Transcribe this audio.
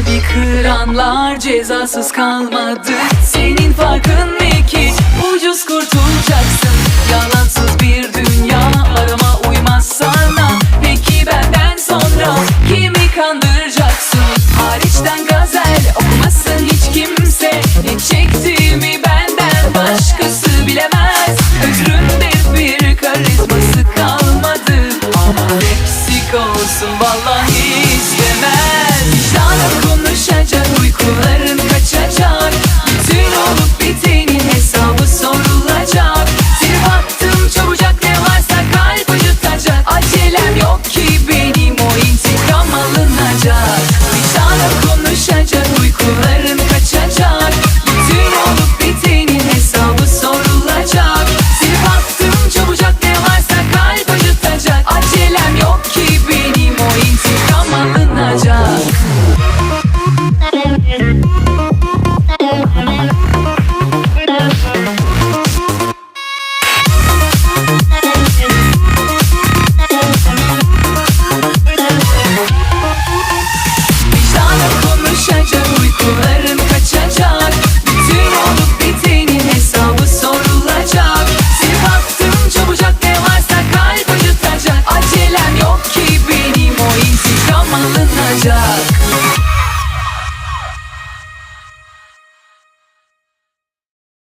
Kalbi kıranlar cezasız kalmadı. Senin farkın ne ki? Ucuz kurtulacaksın. Yalansız bir dünya arama uymaz sana. Peki benden sonra kimi kandıracaksın? Hariçten gazel okumasın hiç kimse. Ne çekti?